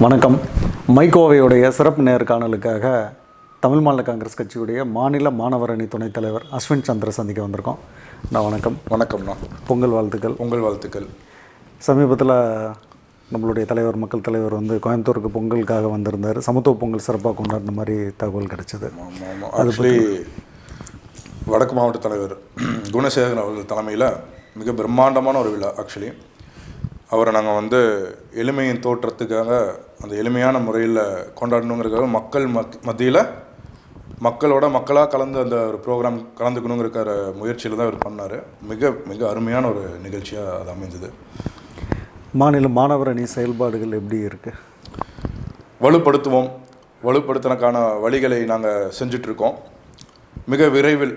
வணக்கம். மைகோவையுடைய சிறப்பு நேர்காணலுக்காக தமிழ் மாநில காங்கிரஸ் கட்சியுடைய மாநில மாணவர் அணி துணைத் தலைவர் அஸ்வின் சந்திர சந்திக்க வந்திருக்கோம். நான் வணக்கம். வணக்கம்ண்ணா. பொங்கல் வாழ்த்துக்கள். உங்கள் வாழ்த்துக்கள். சமீபத்தில் நம்மளுடைய தலைவர் மக்கள் தலைவர் வந்து கோயம்புத்தூருக்கு பொங்கலுக்காக வந்திருந்தார். சமத்துவ பொங்கல் சிறப்பாக கொண்டாடின மாதிரி தகவல் கிடைச்சது. ஆக்சுவலி வடக்கு மாவட்ட தலைவர் குணசேகரன் அவர்கள் தலைமையில் மிக பிரம்மாண்டமான ஒரு விழா ஆக்சுவலி அவரை நாங்கள் வந்து எளிமையின் தோற்றத்துக்காக அந்த எளிமையான முறையில் கொண்டாடணுங்கிறதுக்காக மக்கள் மக் மத்தியில் மக்களோட மக்களாக கலந்து அந்த ஒரு ப்ரோக்ராம் கலந்துக்கணுங்கிற முயற்சியில் தான் இவர் பண்ணார். மிக மிக அருமையான ஒரு நிகழ்ச்சியாக அது அமைஞ்சது. மாநில மாணவர் அணி செயல்பாடுகள் எப்படி இருக்குது வலுப்படுத்துவோம். வலுப்படுத்தினக்கான வழிகளை நாங்கள் செஞ்சிட்ருக்கோம். மிக விரைவில்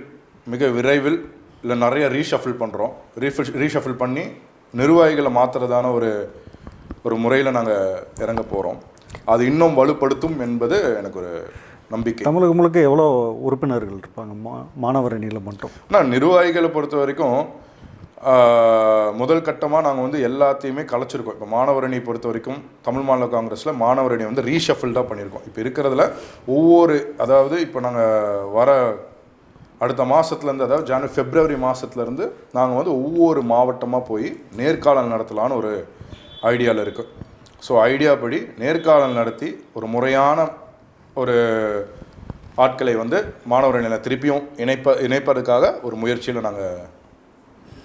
மிக விரைவில் இல்லை நிறைய ரீஷஃபில் பண்ணுறோம் ரீஃபில் ரீஷஃபில் பண்ணி நிர்வாகிகளை மாற்றுறதான ஒரு ஒரு முறையில் நாங்கள் இறங்க போகிறோம் அது இன்னும் வலுப்படுத்தும் என்பது எனக்கு ஒரு நம்பிக்கை. தமிழகம் முழுக்க எவ்வளோ உறுப்பினர்கள் இருப்பாங்க? மா மாணவர் அணியில் மட்டும். ஆனால் நிர்வாகிகளை பொறுத்த வரைக்கும் முதல் கட்டமாக நாங்கள் வந்து எல்லாத்தையுமே கலைச்சிருக்கோம். இப்போ மாணவர் அணி பொறுத்த வரைக்கும் தமிழ் மாநில காங்கிரஸில் மாணவர் அணி வந்து ரீஷஃபில்டாக பண்ணியிருக்கோம். இப்போ இருக்கிறதுல ஒவ்வொரு அதாவது இப்போ நாங்கள் வர அடுத்த மாதத்துலேருந்து அதாவது ஜனவரி பிப்ரவரி மாதத்துலேருந்து நாங்கள் வந்து ஒவ்வொரு மாவட்டமாக போய் நேர்காணல் நடத்தலான்னு ஒரு ஐடியாவில் இருக்குது ஸோ ஐடியா படி நேர்காணல் நடத்தி ஒரு முறையான ஒரு ஆட்களை வந்து மாணவர் அணியில் திருப்பியும் இணைப்ப இணைப்பதற்காக ஒரு முயற்சியில் நாங்கள்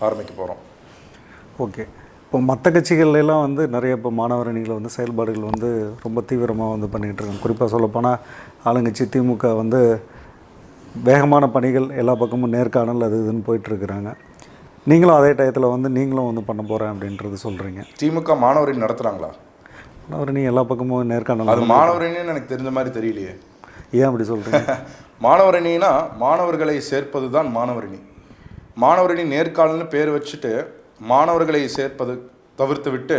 ஆரம்பிக்க போகிறோம் ஓகே. இப்போ மற்ற கட்சிகள்லாம் வந்து நிறைய இப்போ மாணவர் அணிகள் வந்து செயல்பாடுகள் வந்து ரொம்ப தீவிரமாக வந்து பண்ணிகிட்டு இருக்காங்க. குறிப்பாக சொல்லப்போனால் ஆளுங்கட்சி திமுக வந்து வேகமான பணிகள் எல்லா பக்கமும் நேர்காணல் அது இதுன்னு போயிட்டுருக்குறாங்க நீங்களும் அதே டயத்தில் வந்து நீங்களும் வந்து பண்ண போகிறேன் அப்படின்றது சொல்கிறீங்க திமுக மாணவர் அணி நடத்துகிறாங்களா மாணவர் அணி எல்லா பக்கமும் நேர்காணல் அது மாணவர் அணின்னு எனக்கு தெரிஞ்ச மாதிரி தெரியலையே. ஏன் அப்படி சொல்கிறீங்க மாணவர் அணினா மாணவர்களை சேர்ப்பது தான் மாணவர் அணி மாணவர் அணி நேர்காணல்னு பேர் வச்சுட்டு மாணவர்களை சேர்ப்பது தவிர்த்து விட்டு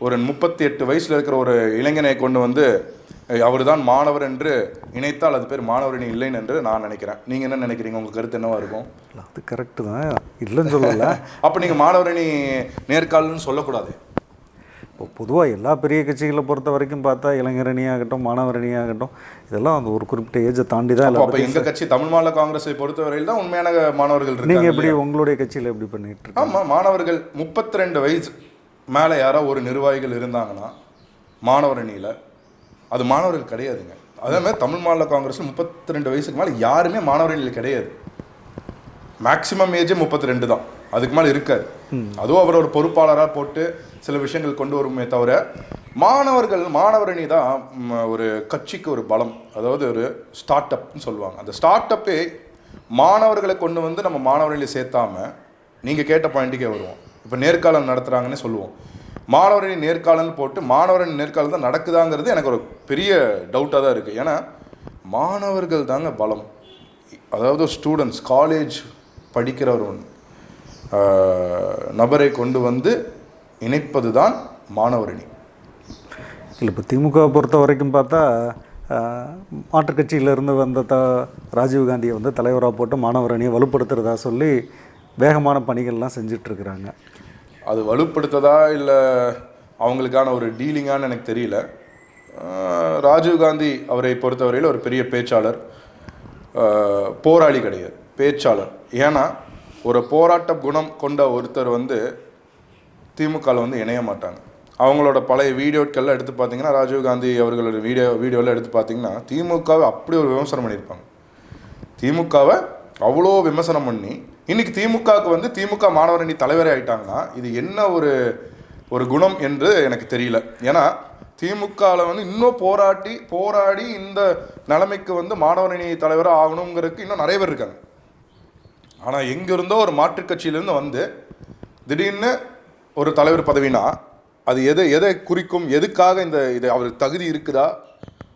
ஒரு முப்பத்தி எட்டு வயசில் இருக்கிற ஒரு இளைஞனை கொண்டு வந்து அவர் தான் மாணவர் என்று இணைத்தால் அது பேர் மாணவர் அணி இல்லைன்னு என்று நான் நினைக்கிறேன். நீங்கள் என்ன நினைக்கிறீங்க? உங்கள் கருத்து என்னவா இருக்கும்? அது கரெக்டு தான். இல்லைன்னு சொல்லலை. அப்போ நீங்கள் மாணவர் அணி நேர்காணல்னு சொல்லக்கூடாது. இப்போ பொதுவாக எல்லா பெரிய கட்சிகளை பொறுத்த வரைக்கும் பார்த்தா இளைஞர் அணியாகட்டும் மாணவர் அணியாகட்டும் இதெல்லாம் அந்த ஒரு குறிப்பிட்ட ஏஜை தாண்டி தான் அப்போ எங்கள் கட்சி? தமிழ் மாநில காங்கிரஸை பொறுத்தவரையில் தான் உண்மையான மாணவர்கள் நீங்கள் எப்படி உங்களுடைய கட்சியில் எப்படி பண்ணிட்டு ஆமாம் மாணவர்கள் முப்பத்தி ரெண்டு வயசு மேலே யாரோ ஒரு நிர்வாகிகள் இருந்தாங்கன்னா மாணவர் அணியில் அது மாணவர்கள் கிடையாதுங்க. அதே மாதிரி தமிழ் மாநில காங்கிரஸில் முப்பத்தி ரெண்டு வயசுக்கு மேலே யாருமே மாணவர்கள் கிடையாது. மேக்சிமம் ஏஜே முப்பத்தி ரெண்டு தான். அதுக்கு மேலே இருக்காது. அதுவும் அவரோட பொறுப்பாளராக போட்டு சில விஷயங்கள் கொண்டு வருமே தவிர மாணவர்கள் மாணவரணி தான் ஒரு கட்சிக்கு ஒரு பலம். அதாவது ஒரு ஸ்டார்ட் அப்னு சொல்லுவாங்க. அந்த ஸ்டார்ட் அப்பே மாணவர்களை கொண்டு வந்து நம்ம மாணவர் சேர்த்தாம நீங்கள் கேட்ட பாயிண்ட்டுக்கே வருவோம். இப்போ நேர்காலம் நடத்துகிறாங்கன்னு சொல்லுவோம். மாணவரின் நேர்காணல் போட்டு மாணவரின் நேர்காணல் தான் நடக்குதாங்கிறது எனக்கு ஒரு பெரிய டவுட்டாக தான் இருக்குது ஏன்னா மாணவர்கள் தாங்க பலம். அதாவது ஸ்டூடெண்ட்ஸ் காலேஜ் படிக்கிற ஒரு நபரை கொண்டு வந்து இணைப்பது தான் மாணவரணி. இல்லை இப்போ திமுக பொறுத்த வரைக்கும் பார்த்தா ஆஹ், மாற்றுக் கட்சியிலிருந்து வந்த த ராஜீவ் காந்தியை வந்து தலைவராக போட்டு மாணவர் அணியை வலுப்படுத்துறதா சொல்லி வேகமான பணிகள்லாம் செஞ்சிட்ருக்குறாங்க அது வலுப்படுத்ததா இல்லை அவங்களுக்கான ஒரு டீலிங்கான்னு எனக்கு தெரியல. ராஜீவ்காந்தி ராஜீவ் காந்தி அவரை பொறுத்தவரையில் ஒரு பெரிய பேச்சாளர் போராளி கிடையாது பேச்சாளர். ஏன்னா ஒரு போராட்ட குணம் கொண்ட ஒருத்தர் வந்து திமுகவில் வந்து இணைய மாட்டாங்க. அவங்களோட பழைய வீடியோக்கள்லாம் எடுத்து பார்த்தீங்கன்னா ராஜீவ் காந்தி அவர்களோட வீடியோ வீடியோலாம் எடுத்து பார்த்தீங்கன்னா திமுகவை அப்படி ஒரு விமர்சனம் பண்ணியிருப்பாங்க. திமுகவை அவ்வளோ விமர்சனம் பண்ணி இன்னைக்கு திமுகவுக்கு வந்து திமுக மாணவர் அணி தலைவரே ஆயிட்டாங்கன்னா இது என்ன ஒரு ஒரு குணம் என்று எனக்கு தெரியல. ஏன்னா திமுகவில் வந்து இன்னும் போராட்டி போராடி இந்த நிலைமைக்கு வந்து மாணவர் அணி தலைவராக ஆகணுங்கிறதுக்கு இன்னும் நிறைய பேர் இருக்காங்க. ஆனால் எங்கிருந்தோ ஒரு மாற்றுக் கட்சியிலேருந்து வந்து திடீர்னு ஒரு தலைவர் பதவினா அது எதை எதை குறிக்கும் எதுக்காக இந்த இது அவருக்கு தகுதி இருக்குதா?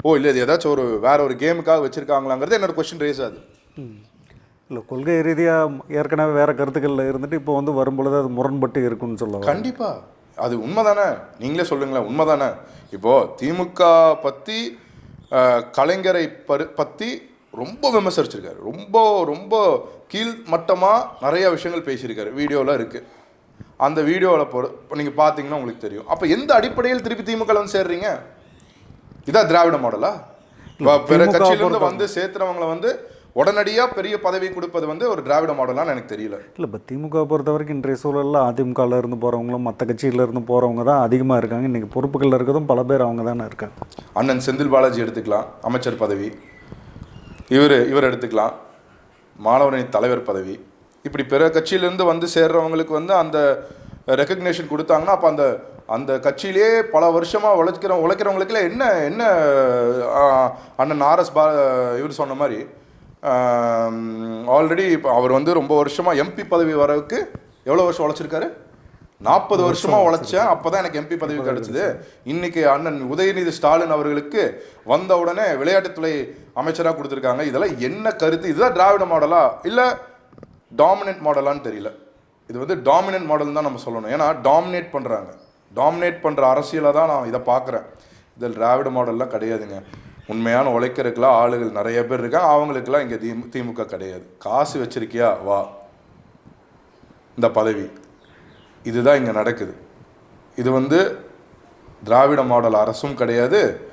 ஓ இல்லை இது ஏதாச்சும் ஒரு வேற ஒரு கேமுக்காக வச்சுருக்காங்களாங்கிறது என்னோடய கொஸ்டின் ரேஸ் ஆகுது. இல்லை கொள்கை ரீதியாக ஏற்கனவே வேறு கருத்துக்களில் இருந்துட்டு இப்போ வந்து வரும்பொழுது அது முரண்பட்டு இருக்குன்னு சொல்ல கண்டிப்பா. அது உண்மைதானே? நீங்களே சொல்லுங்களேன் உண்மைதானே? இப்போ திமுக பத்தி அஹ், கலைஞரை பரு பத்தி ரொம்ப விமர்சிச்சிருக்காரு. ரொம்ப ரொம்ப கீழ் மட்டமா நிறைய விஷயங்கள் பேசியிருக்காரு. வீடியோல இருக்கு. அந்த வீடியோவில் பொறு இப்போ நீங்கள் பார்த்தீங்கன்னா உங்களுக்கு தெரியும். அப்போ எந்த அடிப்படையில் திருப்பி திமுக வந்து சேர்றீங்க? இதான் திராவிட மாடலா? பிற கட்சியிலிருந்து வந்து சேர்த்துறவங்களை வந்து உடனடியா பெரிய பதவி கொடுப்பது வந்து ஒரு திராவிட மாடலான்னு எனக்கு தெரியல. இல்லை இப்போ திமுக பொறுத்த வரைக்கும் இன்றைய சூழலில் அதிமுகவில் இருந்து போகிறவங்களும் மற்ற கட்சியில இருந்து போகிறவங்க தான் அதிகமாக இருக்காங்க. இன்றைக்கி பொறுப்புகளில் இருக்கிறதும் பல பேர் அவங்க தானே இருக்காங்க. அண்ணன் செந்தில் பாலாஜி எடுத்துக்கலாம் அமைச்சர் பதவி. இவர் இவர் எடுத்துக்கலாம். மாணவரணி தலைவர் பதவி. இப்படி பிற கட்சியிலேருந்து வந்து சேர்றவங்களுக்கு வந்து அந்த ரெக்கக்னேஷன் கொடுத்தாங்கன்னா அப்போ அந்த அந்த கட்சியிலே பல வருஷமாக உழைக்கிற உழைக்கிறவங்களுக்குலாம் என்ன என்ன அண்ணன் ஆர்எஸ் பா இவர் சொன்ன மாதிரி ஆல்ரெடி இப்போ அவர் வந்து ரொம்ப வருஷமாக எம்பி பதவி வரவுக்கு எவ்வளோ வருஷம் உழைச்சிருக்காரு? நாற்பது வருஷமா உழைச்சேன் அப்பதான் எனக்கு எம்பி பதவி கிடைச்சது. இன்னைக்கு அண்ணன் உதயநிதி ஸ்டாலின் அவர்களுக்கு வந்த உடனே விளையாட்டுத்துறை அமைச்சராக கொடுத்துருக்காங்க. இதெல்லாம் என்ன கருத்து? இதுதான் திராவிட மாடலா? இல்லை டாமினன்ட் மாடலான்னு தெரியல. இது வந்து டாமினன்ட் மாடல் தான் நம்ம சொல்லணும். ஏன்னா டாமினேட் பண்ணுறாங்க டாமினேட் பண்ணுற அரசியலை தான் நான் இதை பார்க்குறேன். இதில் திராவிட மாடல்லாம் கிடையாதுங்க. உண்மையான உழைக்கிறதுக்கெல்லாம் ஆளுகள் நிறைய பேர் இருக்காங்க. அவங்களுக்கெல்லாம் இங்கே திமு திமுக கிடையாது. காசு வச்சிருக்கியா? வா. இந்த பதவி. இதுதான் இங்கே நடக்குது. இது வந்து திராவிட மாடல் அரசும் கிடையாது.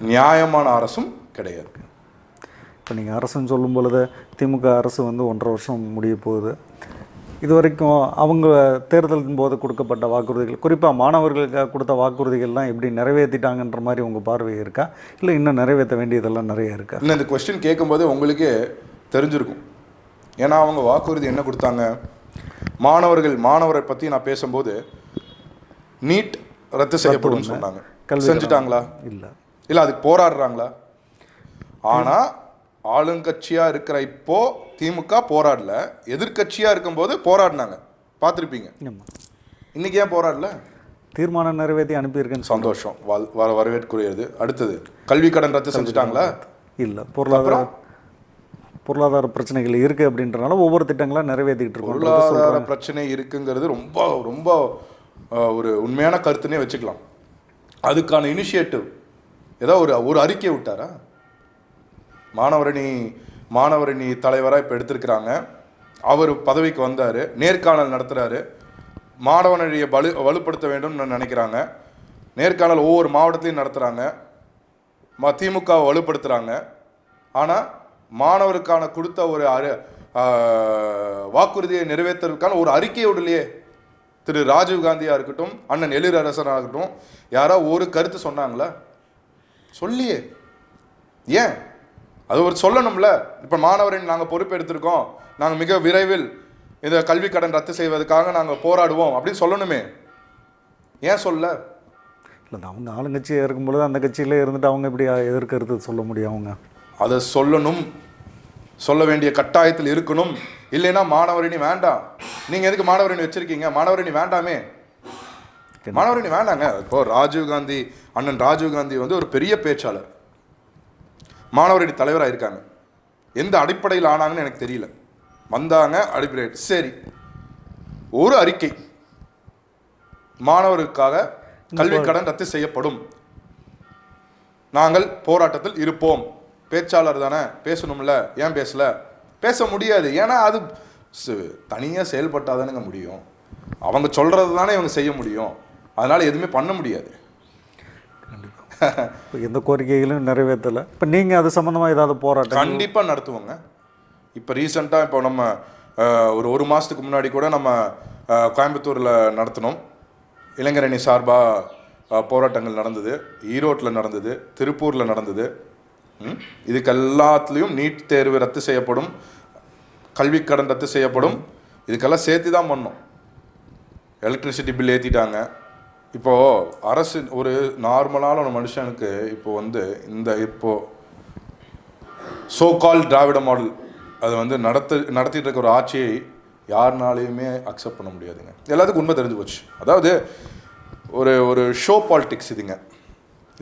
நியாயமான அரசும் கிடையாது. இப்போ நீங்கள் அரசுன்னு சொல்லும் பொழுது திமுக அரசு வந்து ஒன்றரை வருஷம் முடிய போகுது. இது வரைக்கும் அவங்க தேர்தலின் போது கொடுக்கப்பட்ட வாக்குறுதிகள் குறிப்பாக மாணவர்களுக்காக கொடுத்த வாக்குறுதிகள்லாம் எப்படி நிறைவேற்றிட்டாங்கன்ற மாதிரி உங்கள் பார்வை இருக்கா? இல்லை இன்னும் நிறைவேற்ற வேண்டியதெல்லாம் நிறைய இருக்கா? இன்னும் இந்த கொஸ்டின் கேட்கும்போது உங்களுக்கே தெரிஞ்சிருக்கும். ஏன்னா அவங்க வாக்குறுதி என்ன கொடுத்தாங்க? மாணவர்கள் மாணவரை பற்றி நான் பேசும்போது நீட் ரத்து செய்யப்படும்னு சொன்னாங்க. செஞ்சுட்டாங்களா? இல்லை. இல்லை அதுக்கு போராடுறாங்களா? ஆனால் ஆளுங்கட்சியாக இருக்கிற இப்போ திமுக போராடல. எதிர்க்கட்சியாக இருக்கும்போது போராடினாங்க. பார்த்துருப்பீங்க. இன்னைக்கு ஏன் போராடல? தீர்மானம் நிறைவேற்றி அனுப்பியிருக்கேன்னு சந்தோஷம். வர வரவேற்குரியது. அடுத்தது கல்வி கடன் ரத்து செஞ்சுட்டாங்களா? இல்லை பொருளாதார பொருளாதார பிரச்சனைகள் இருக்குது அப்படின்றனால ஒவ்வொரு திட்டங்களாக நிறைவேற்றிக்கிட்டு இருக்கோம் பொருளாதார பிரச்சனை இருக்குங்கிறது ரொம்ப ரொம்ப ஒரு உண்மையான கருத்துனே வச்சுக்கலாம். அதுக்கான இனிஷியேட்டிவ் ஏதோ ஒரு ஒரு அறிக்கை விட்டாரா? மாணவரணி மாணவரணி தலைவராக இப்போ எடுத்திருக்கிறாங்க. அவர் பதவிக்கு வந்தார் நேர்காணல் நடத்துகிறாரு மாணவனழியை வலு வலுப்படுத்த வேண்டும்னு நினைக்கிறாங்க. நேர்காணல் ஒவ்வொரு மாவட்டத்திலையும் நடத்துகிறாங்க ம திமுகவை வலுப்படுத்துகிறாங்க ஆனால் மாணவருக்கான கொடுத்த ஒரு அரு வாக்குறுதியை நிறைவேற்றுவதற்கான ஒரு அறிக்கையோடலையே திரு ராஜீவ் காந்தியாக இருக்கட்டும் அண்ணன் எழிலரசனாக இருக்கட்டும் யாரோ ஒரு கருத்து சொன்னாங்களா? சொல்லியே. ஏன்? அது ஒரு சொல்லணும்ல. இப்போ மாணவரின் நாங்கள் பொறுப்பெடுத்திருக்கோம் நாங்கள் மிக விரைவில் இந்த கல்வி கடன் ரத்து செய்வதற்காக நாங்கள் போராடுவோம் அப்படின்னு சொல்லணுமே. ஏன் சொல்ல? இல்லை அவங்க ஆளுங்கட்சியாக இருக்கும் பொழுது அந்த கட்சியிலே இருந்துட்டு அவங்க எப்படி எதிர்க்கிறது சொல்ல முடியும் அவங்க? அதை சொல்லணும். சொல்ல வேண்டிய கட்டாயத்தில் இருக்கணும். இல்லைன்னா மாணவரணி வேண்டாம். நீங்கள் எதுக்கு மாணவரணி வச்சிருக்கீங்க? மாணவரணி வேண்டாமே. மாணவரணி வேண்டாங்க. இப்போ ராஜீவ் காந்தி அண்ணன் ராஜீவ் காந்தி வந்து ஒரு பெரிய பேச்சாளர். மாணவரணி தலைவராக இருக்காங்க. எந்த அடிப்படையில் ஆனாங்கன்னு எனக்கு தெரியல. வந்தாங்க அடிப்படை சரி. ஒரு அறிக்கை. மாணவருக்காக கல்வி கடன் ரத்து செய்யப்படும். நாங்கள் போராட்டத்தில் இருப்போம். பேச்சாளர் தானே? பேசணும்ல. ஏன் பேசல? பேச முடியாது. ஏன்னா அது தனியாக செயல்பட்டாதானுங்க முடியும். அவங்க சொல்கிறது தானே இவங்க செய்ய முடியும். அதனால் எதுவுமே பண்ண முடியாது. எந்த கோரிக்கைகளும் நிறைவேற்றலை. இப்போ நீங்கள் அது சம்மந்தமாக ஏதாவது போராட்டம்? கண்டிப்பாக நடத்துவோங்க. இப்போ ரீசெண்டாக இப்போ நம்ம ஒரு ஒரு மாதத்துக்கு முன்னாடி கூட நம்ம கோயம்புத்தூரில் நடத்தினோம். இளைஞரணி சார்பாக போராட்டங்கள் நடந்தது. ஈரோட்டில் நடந்தது. திருப்பூரில் நடந்தது. இதுக்கு எல்லாத்துலேயும் நீட் தேர்வு ரத்து செய்யப்படும். கல்விக்கடன் ரத்து செய்யப்படும். இதுக்கெல்லாம் சேர்த்து தான் பண்ணோம். எலக்ட்ரிசிட்டி பில் ஏற்றிட்டாங்க இப்போது அரசு ஒரு நார்மலான ஒரு மனுஷனுக்கு இப்போ வந்து இந்த இப்போது சோ கால் திராவிட மாடல் அது வந்து நடத்து நடத்திட்டு இருக்க ஒரு ஆட்சியை யாருனாலையுமே அக்செப்ட் பண்ண முடியாதுங்க. எல்லாத்துக்கும் உண்மை தெரிஞ்சு போச்சு. அதாவது ஒரு ஒரு ஷோ பாலிடிக்ஸ் இதுங்க.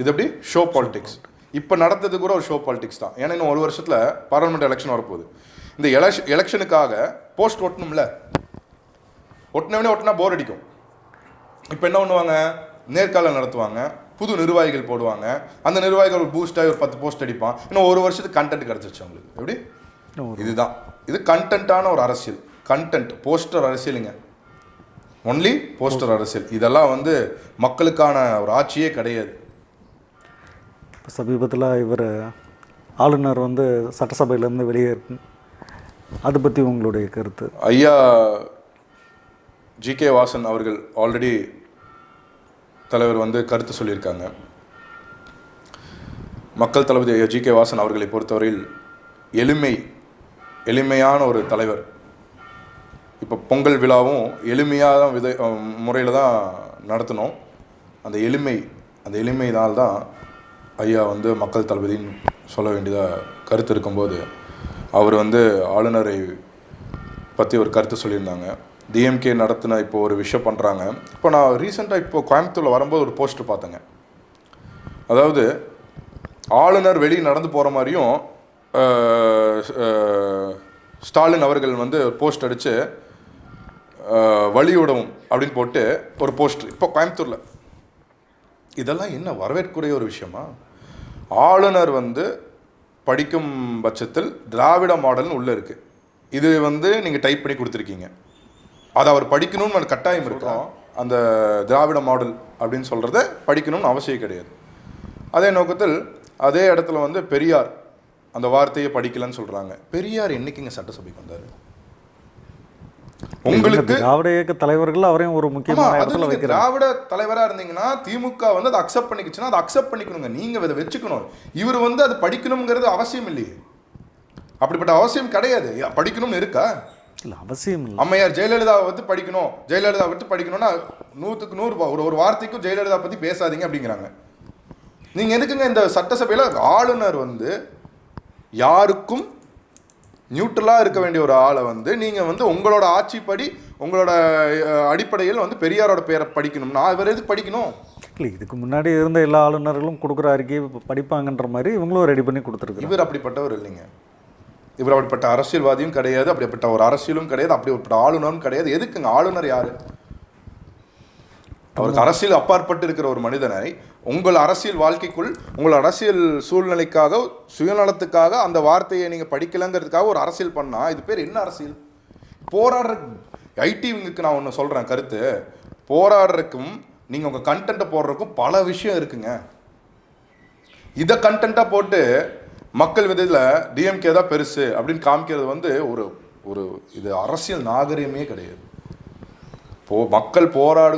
இது எப்படி? ஷோ பாலிடிக்ஸ் இப்போ நடந்தது கூட ஒரு ஷோ பாலிடிக்ஸ் தான். ஏன்னா இன்னும் ஒரு வருஷத்தில் பார்லிமெண்ட் எலெக்ஷன் வரப்போகுது. இந்த எலெக்ஷன் எலெக்ஷனுக்காக போஸ்ட் ஒட்டணும்ல ஒட்டினவனே ஒட்டினா போர் அடிக்கும். இப்போ என்ன பண்ணுவாங்க? நேர்காணல் நடத்துவாங்க. புது நிர்வாகிகள் போடுவாங்க. அந்த நிர்வாகிகள் ஒரு பூஸ்டாகி ஒரு பத்து போஸ்ட் அடிப்பான். இன்னும் ஒரு வருஷத்துக்கு கண்டென்ட் கிடச்சிருச்சு அவங்களுக்கு. எப்படி? இதுதான். இது கண்டென்ட்டான ஒரு அரசியல். கண்டென்ட் போஸ்டர் அரசியலுங்க. ஒன்லி போஸ்டர் அரசியல். இதெல்லாம் வந்து மக்களுக்கான ஒரு ஆட்சியே கிடையாது. சமீபத்தில் இவர் ஆளுநர் வந்து சட்டசபையிலேருந்து வெளியேறு அதை பற்றி உங்களுடைய கருத்து? ஐயா ஜி கே வாசன் அவர்கள் ஆல்ரெடி தலைவர் வந்து கருத்து சொல்லியிருக்காங்க. மக்கள் தளபதி ஐயா ஜி கே வாசன் அவர்களை பொறுத்தவரையில் எளிமை எளிமையான ஒரு தலைவர். இப்போ பொங்கல் விழாவும் எளிமையாக தான் வித முறையில் தான் நடத்தினோம் அந்த எளிமை அந்த எளிமையினால் தான் ஐயா வந்து மக்கள் தளபதின்னு சொல்ல வேண்டியதாக கருத்து இருக்கும்போது அவர் வந்து ஆளுநரை பற்றி ஒரு கருத்து சொல்லியிருந்தாங்க. டிஎம்கே நடத்தின இப்போ ஒரு விஷயம் பண்ணுறாங்க இப்போ நான் ரீசெண்டாக இப்போ கோயம்புத்தூரில் வரும்போது ஒரு போஸ்ட்டு பார்த்தேங்க. அதாவது ஆளுநர் வெளியே நடந்து போகிற மாதிரியும் ஸ்டாலின் அவர்கள் வந்து போஸ்ட் அடித்து வழிவிடவும் அப்படின்னு போட்டு ஒரு போஸ்ட் இப்போ கோயம்புத்தூரில். இதெல்லாம் என்ன வரவேற்குரிய ஒரு விஷயமா? ஆளுநர் வந்து படிக்கும் பட்சத்தில் திராவிட மாடல்னு உள்ளே இருக்குது இது வந்து நீங்கள் டைப் பண்ணி கொடுத்துருக்கீங்க. அதை அவர் படிக்கணும்னு ஒரு கட்டாயம் இருக்கும் அந்த திராவிட மாடல் அப்படின்னு சொல்கிறத படிக்கணும்னு அவசியம் கிடையாது. அதே நோக்கத்தில் அதே இடத்துல வந்து பெரியார் அந்த வார்த்தையை படிக்கலன்னு சொல்கிறாங்க பெரியார் என்னைக்குங்க சட்டசபைக்கு வந்தார்? உங்களுக்கு திராவிட இயக்க தலைவர்கள் அவரையும் ஒரு முக்கியமான இடத்துல வைக்கிறாங்க. திராவிட தலைவரா இருந்தீங்கன்னா திமுக வந்து அதை அக்செப்ட் பண்ணிக்கிச்சுன்னா அதை அக்செப்ட் பண்ணிக்கணுங்க. நீங்க அதை வச்சுக்கணும். இவர் வந்து அது படிக்கணுங்கிறது அவசியம் இல்லையே. அப்படிப்பட்ட அவசியம் கிடையாது. படிக்கணும்னு இருக்கா? இல்லை அவசியம் இல்லை. அம்மையார் ஜெயலலிதாவை பற்றி படிக்கணும். ஜெயலலிதா பற்றி படிக்கணும்னா நூற்றுக்கு நூறு ஒரு ஒரு வார்த்தைக்கும் ஜெயலலிதா பற்றி பேசாதீங்க அப்படிங்கிறாங்க. நீங்கள் எதுக்குங்க இந்த சட்டசபையில் ஆளுநர் வந்து யாருக்கும் நியூட்ரலாக இருக்க வேண்டிய ஒரு ஆளை வந்து நீங்கள் வந்து உங்களோட ஆட்சிப்படி உங்களோட அடிப்படையில் வந்து பெரியாரோட பேரை படிக்கணும்னா இவர் எதுக்கு படிக்கணும்? இல்லை இதுக்கு முன்னாடி இருந்த எல்லா ஆளுநர்களும் கொடுக்குற அறிக்கையை படிப்பாங்கன்ற மாதிரி இவங்களும் ரெடி பண்ணி கொடுத்துருக்குறாங்க. இவர் அப்படிப்பட்டவர் இல்லைங்க. இவர் அப்படிப்பட்ட அரசியல்வாதியும் கிடையாது அப்படிப்பட்ட ஒரு அரசியலும் கிடையாது அப்படிப்பட்ட ஆளுநரும் கிடையாது. எதுக்குங்க? ஆளுநர் யாரு? அவருக்கு அரசியல் அப்பாற்பட்டு இருக்கிற ஒரு மனிதனை உங்கள் அரசியல் வாழ்க்கைக்குள் உங்கள் அரசியல் சூழ்நிலைக்காக சுயநலத்துக்காக அந்த வார்த்தையை நீங்க படிக்கலங்கிறதுக்காக ஒரு அரசியல் பண்ணா இது பேர் என்ன அரசியல்? போராடுற ஐடிவிங்களுக்கு நான் ஒன்று சொல்றேன் கருத்து. போராடுறதுக்கும் நீங்க உங்க கண்டென்ட்டை போடுறதுக்கும் பல விஷயம் இருக்குங்க. இதை கண்டென்ட்டாக போட்டு மக்கள் விதத்தில் டிஎம்கே தான் பெருசு அப்படின்னு காமிக்கிறது வந்து ஒரு ஒரு இது அரசியல் நாகரிகமே கிடையாது. போ மக்கள் போராடு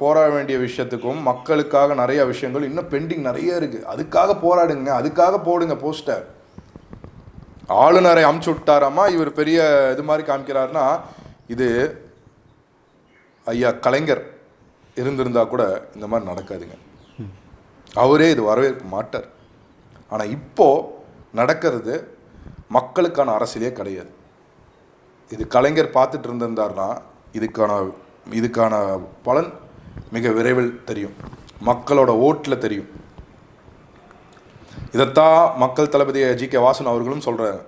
போராட வேண்டிய விஷயத்துக்கும் மக்களுக்காக நிறைய விஷயங்கள் இன்னும் பெண்டிங் நிறைய இருக்குது அதுக்காக போராடுங்க அதுக்காக போடுங்க போஸ்டர் ஆளுநரை அமுச்சு விட்டாராமா? இவர் பெரிய இது மாதிரி காமிக்கிறாருன்னா இது ஐயா கலைஞர் இருந்திருந்தா கூட இந்த மாதிரி நடக்காதுங்க. அவரே இது வரவேற்க மாட்டார். ஆனால் இப்போது நடக்கிறது மக்களுக்கான அரசியலே கிடையாது. இது கலைஞர் பார்த்துட்டு இருந்திருந்தாருன்னா இதுக்கான இதுக்கான பலன் மிக விரைவில் தெரியும். மக்களோட ஓட்டில் தெரியும். இதைத்தான் மக்கள் தளபதி ஜி கே வாசன் அவர்களும் சொல்கிறாங்க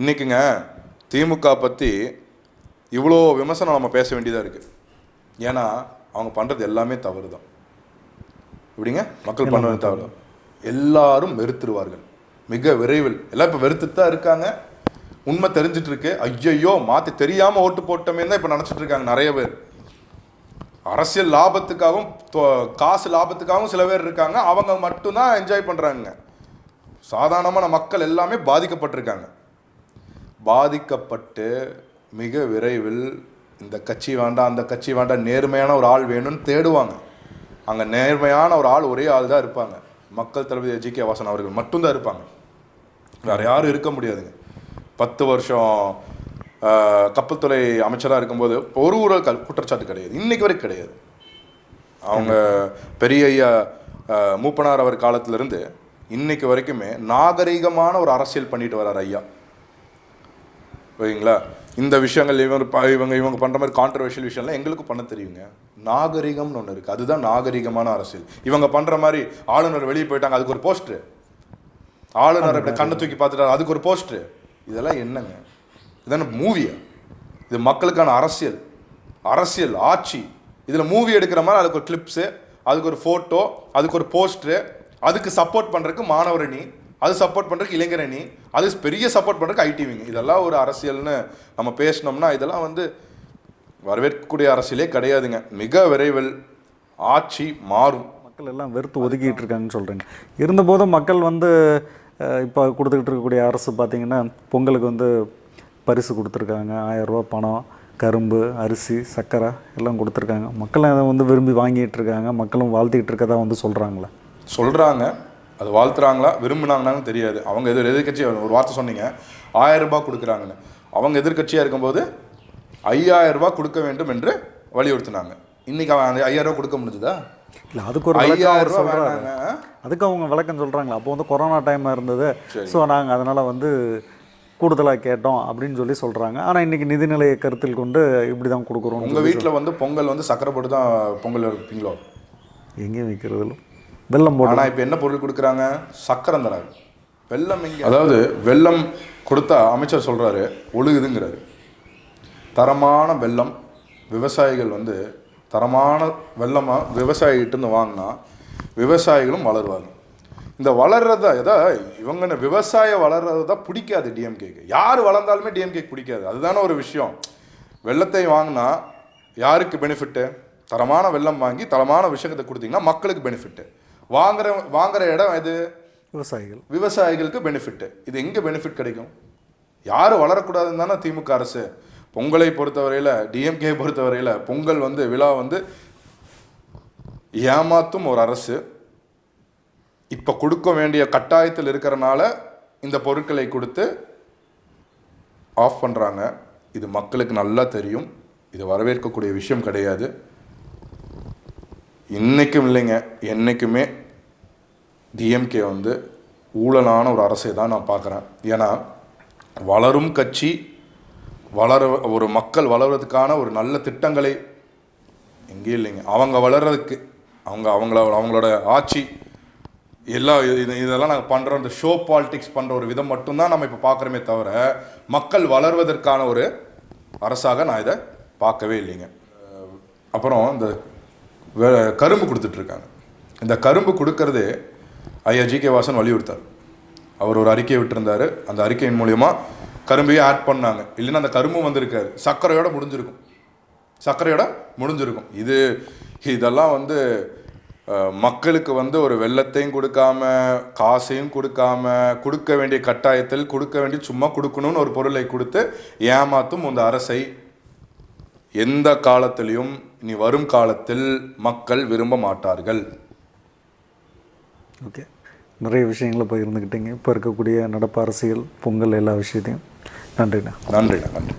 இன்றைக்குங்க திமுக பற்றி இவ்வளோ விமர்சனம் நம்ம பேச வேண்டியதாக இருக்குது ஏன்னா அவங்க பண்ணுறது எல்லாமே தவறு தான் இப்படிங்க மக்கள் பண்ணுறது தவறு. எல்லாரும் வெறுத்துருவார்கள். மிக விரைவில். எல்லாம் இப்போ வெறுத்துட்டு தான் இருக்காங்க. உண்மை தெரிஞ்சிட்டு இருக்கு ஐயையோ மாற்றி தெரியாமல் ஓட்டு போட்டோமே தான் இப்போ நினச்சிட்டு இருக்காங்க நிறைய பேர். அரசியல் லாபத்துக்காகவும் காசு லாபத்துக்காகவும் சில பேர் இருக்காங்க. அவங்க மட்டும்தான் என்ஜாய் பண்ணுறாங்க சாதாரணமான மக்கள் எல்லாமே பாதிக்கப்பட்டிருக்காங்க. பாதிக்கப்பட்டு மிக விரைவில் இந்த கட்சி வேண்டாம் அந்த கட்சி வேண்டாம் நேர்மையான ஒரு ஆள் வேணும்னு தேடுவாங்க. அங்கே நேர்மையான ஒரு ஆள் ஒரே ஆள் தான் இருப்பாங்க. மக்கள் தளபதி ஜி கே வாசன் அவர்கள் மட்டும்தான் இருப்பாங்க. வேற யாரும் இருக்க முடியாதுங்க. பத்து வருஷம் கப்பல்துறை அமைச்சராக இருக்கும்போது ஒரு ஒரு கல் குற்றச்சாட்டு கிடையாது. இன்றைக்கு வரைக்கும் கிடையாது. அவங்க பெரிய ஐயா மூப்பனார் அவர் காலத்திலிருந்து இன்னைக்கு வரைக்குமே நாகரிகமான ஒரு அரசியல் பண்ணிட்டு வர்றார் ஐயா. ஓகேங்களா இந்த விஷயங்கள் இவங்க இவங்க இவங்க பண்ணுற மாதிரி கான்ட்ரவர்ஷியல் விஷயம்லாம் எங்களுக்கும் பண்ண தெரியுங்க. நாகரிகம்னு ஒன்று இருக்குது அதுதான் நாகரிகமான அரசியல். இவங்க பண்ணுற மாதிரி ஆளுநர் வெளியே போயிட்டாங்க அதுக்கு ஒரு போஸ்ட்ரு ஆளுநர் இப்படி கண்ணை தூக்கி பார்த்துட்டாரு அதுக்கு ஒரு போஸ்ட்ரு இதெல்லாம் என்னங்க? இதான மூவியா இது மக்களுக்கான அரசியல். அரசியல் ஆட்சி. இதில் மூவி எடுக்கிற மாதிரி அதுக்கு ஒரு கிளிப்ஸு அதுக்கு ஒரு ஃபோட்டோ அதுக்கு ஒரு போஸ்ட்ரு அதுக்கு சப்போர்ட் பண்ணுறதுக்கு மாணவர் அணி அது சப்போர்ட் பண்ணுறதுக்கு இளைஞர் அணி அது பெரிய சப்போர்ட் பண்ணுறதுக்கு ஐடிவிங்க இதெல்லாம் ஒரு அரசியல்னு நம்ம பேசினோம்னா இதெல்லாம் வந்து வரவேற்கக்கூடிய அரசியலே கிடையாதுங்க. மிக விரைவில் ஆட்சி மாறும். மக்கள் எல்லாம் வெறுத்து ஒதுக்கிட்டு இருக்காங்கன்னு சொல்கிறீங்க இருந்தபோதும் மக்கள் வந்து இப்போ கொடுத்துக்கிட்டு இருக்கக்கூடிய அரசு பார்த்திங்கன்னா பொங்கலுக்கு வந்து பரிசு கொடுத்துருக்காங்க. ஆயரூபா பணம் கரும்பு அரிசி சர்க்கரை எல்லாம் கொடுத்துருக்காங்க. மக்கள் அதை வந்து விரும்பி வாங்கிட்டு இருக்காங்க. மக்களும் வாழ்த்திக்கிட்டு இருக்கதா வந்து சொல்கிறாங்களே சொல்கிறாங்க அது வாழ்த்துறாங்களா விரும்புனாங்கன்னு தெரியாது. அவங்க எதிர் எதிர்கட்சி ஒரு வார்த்தை சொன்னீங்க ஆயிரம் ரூபாய் கொடுக்குறாங்கன்னு. அவங்க எதிர்க்கட்சியாக இருக்கும்போது ஐயாயிரம் ரூபாய் கொடுக்க வேண்டும் என்று வலியுறுத்தினாங்க. இன்னைக்கு அவன் அந்த ஐயாயிரம் ரூபாய் கொடுக்க முடிஞ்சுதா? இல்லை அதுக்கு ஒரு ஐயாயிரம் வேணாங்க. அதுக்கு அவங்க விளக்கம் சொல்கிறாங்களா அப்போ வந்து கொரோனா டைமாக இருந்தது. ஸோ நாங்கள் அதனால் வந்து கூடுதலாக கேட்டோம் அப்படின்னு சொல்லி சொல்கிறாங்க ஆனால் இன்றைக்கி நிதிநிலையை கருத்தில் கொண்டு இப்படி தான் கொடுக்குறோம் உங்கள் வீட்டில் வந்து பொங்கல் வந்து சக்கரை போட்டு தான் பொங்கல் வைப்பீங்களோ? எங்கேயும் வைக்கிறதில்ல. வெள்ளம் போட்டு ஆனால் இப்போ என்ன பொருள் கொடுக்குறாங்க? சக்கரம் தராங்க. வெள்ளம் எங்கே அதாவது வெள்ளம் கொடுத்தா அமைச்சர் சொல்கிறாரு ஒழுகுதுங்கிறாரு. தரமான வெள்ளம் விவசாயிகள் வந்து தரமான வெள்ளமாக விவசாயிகிட்டேருந்து வாங்கினா விவசாயிகளும் வளருவாங்க. இந்த வளர்றத எதா இவங்க என்ன விவசாயம் வளர்றது தான் பிடிக்காது டிஎம்கேக்கு யார் வளர்ந்தாலுமே டிஎம்கேக்கு பிடிக்காது. அதுதானே ஒரு விஷயம். வெள்ளத்தை வாங்கினா யாருக்கு பெனிஃபிட்டு தரமான வெள்ளம் வாங்கி தரமான விஷயத்தை கொடுத்தீங்கன்னா மக்களுக்கு பெனிஃபிட்டு வாங்குற வாங்குற இடம் எது? விவசாயிகள். விவசாயிகளுக்கு பெனிஃபிட்டு இது எங்கே பெனிஃபிட் கிடைக்கும்? யார் வளரக்கூடாதுன்னு தானே திமுக அரசு. பொங்கலை பொறுத்தவரையில் டிஎம்கே பொறுத்தவரையில் பொங்கல் வந்து விழா வந்து ஏமாத்தும் ஒரு அரசு. இப்போ கொடுக்க வேண்டிய கட்டாயத்தில் இருக்கிறனால இந்த பொருட்களை கொடுத்து ஆஃப் பண்ணுறாங்க இது மக்களுக்கு நல்லா தெரியும். இது வரவேற்கக்கூடிய விஷயம் கிடையாது. இன்றைக்கும் இல்லைங்க. என்றைக்குமே டிஎம்கே வந்து ஊழலான ஒரு அரசை தான் நான் பார்க்குறேன். ஏன்னா வளரும் கட்சி வளர ஒரு மக்கள் வளர்கிறதுக்கான ஒரு நல்ல திட்டங்களை எங்கேயும் இல்லைங்க. அவங்க வளர்றதுக்கு அவங்க அவங்கள அவங்களோட ஆட்சி எல்லா இது இதெல்லாம் நாங்கள் பண்ணுறோம் இந்த ஷோ பாலிட்டிக்ஸ் பண்ணுற ஒரு விதம் மட்டும்தான் நம்ம இப்போ பார்க்குறோமே தவிர மக்கள் வளர்வதற்கான ஒரு அரசாக நான் இதை பார்க்கவே இல்லைங்க. அப்புறம் இந்த கரும்பு கொடுத்துட்ருக்காங்க. இந்த கரும்பு கொடுக்கறது ஐயா ஜி கே வாசன் வலியுறுத்தார். அவர் ஒரு அறிக்கையை விட்டுருந்தார். அந்த அறிக்கையின் மூலயமா கரும்பையும் ஆட் பண்ணாங்க. இல்லைன்னா அந்த கரும்பும் வந்திருக்காரு சர்க்கரையோட முடிஞ்சிருக்கும். சர்க்கரையோட முடிஞ்சிருக்கும். இது இதெல்லாம் வந்து மக்களுக்கு வந்து ஒரு வெள்ளத்தையும் கொடுக்காம காசையும் கொடுக்காம கொடுக்க வேண்டிய கட்டாயத்தில் கொடுக்க வேண்டிய சும்மா கொடுக்கணும்னு ஒரு பொருளை கொடுத்து ஏமாத்தும் இந்த அரசை எந்த காலத்திலையும் இனி வரும் காலத்தில் மக்கள் விரும்ப மாட்டார்கள். ஓகே. நிறைய விஷயங்களை பகிர்ந்துக்கிட்டீங்க இப்போ இருக்கக்கூடிய நடப்பு அரசியல் பொங்கல் எல்லா விஷயத்தையும். நன்றிண்ணா. நன்றிண்ணா நன்றி